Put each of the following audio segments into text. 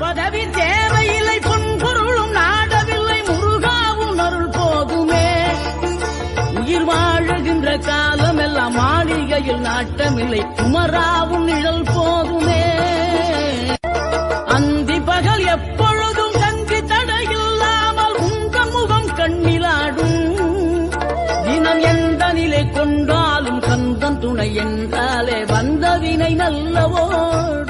பதவி தேவையில்லை பொன்பொருளும் நாடவில்லை முருகாவும் அருள் போதுமே உயிர் வாழுகின்ற காலம் எல்லாம் மாளிகையில் நாட்டமில்லை குமராவும் நிழல் போதுமே அந்தி பகல் எப்பொழுதும் தங்கி தடையில்லாமல் உங்க முகம் கண்ணிலாடும். தினம் எந்த நிலை கொண்டாலும் கந்தன் துணை என்றாலே வந்த வினை நல்லவோடு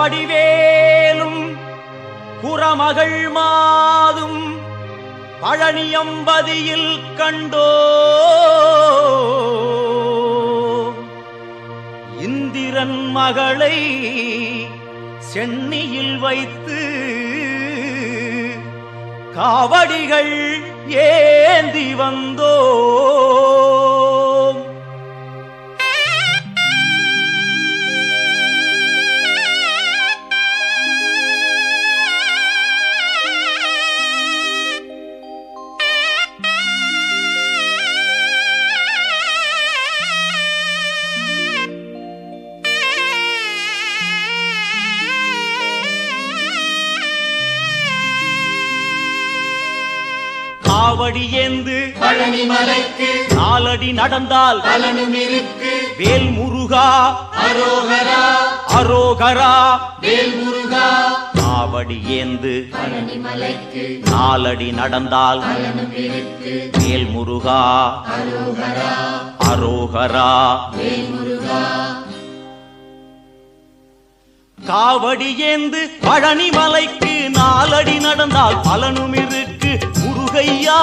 வடிவேலும் குறமகள் மாதும் பழனியம்பதியில் கண்டோ. இந்திரன் மகளை சென்னியில் வைத்து காவடிகள் ஏந்தி வந்தோ. காவடி ஏந்து பழனிமலைக்கு நாலடி நடந்தால் பலனும் இருக்கு வேல் முருகா அரோகரா அரோகரா வேல் முருகா காவடி ஏந்து பழனிமலைக்கு நாலடி நடந்தால் பலனும் இருக்கு வேல் முருகா அரோகரா அரோகரா வேல் முருகா காவடி ஏந்து பழனி மலைக்கு நாலடி நடந்தால் பலனும் இருக்கு முருகையா